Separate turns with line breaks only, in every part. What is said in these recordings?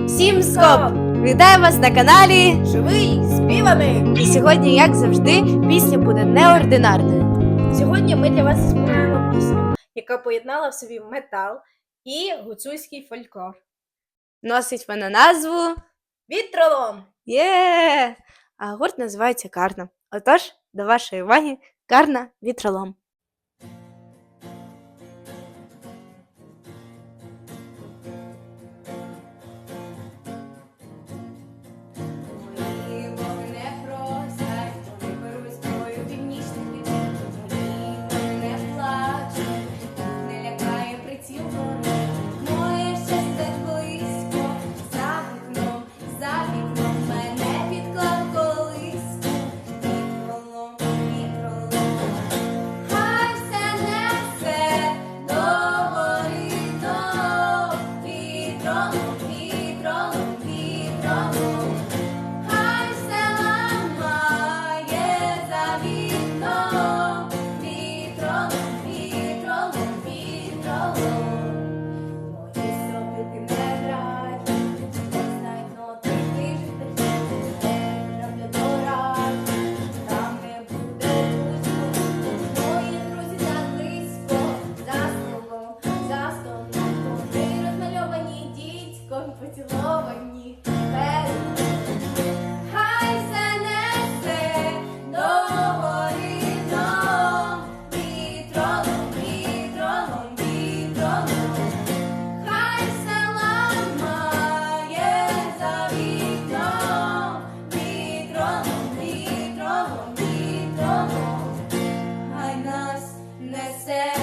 Всім скоп! Вітаю вас на каналі!
Живий, співаний!
І сьогодні, як завжди, пісня буде неординарною.
Сьогодні ми для вас заспіваємо пісню, яка поєднала в собі метал і гуцульський фольклор.
Носить вона назву
Вітролом!
Є! А гурт називається Карна. Отож, до вашої уваги, Карна вітролом.
said.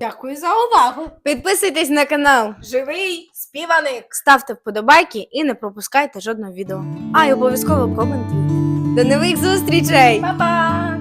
Дякую за увагу!
Підписуйтесь на канал,
Живий, співаник!
ставте вподобайки і не пропускайте жодного відео. А й обов'язково коментуйте. До нових зустрічей!
Па-па!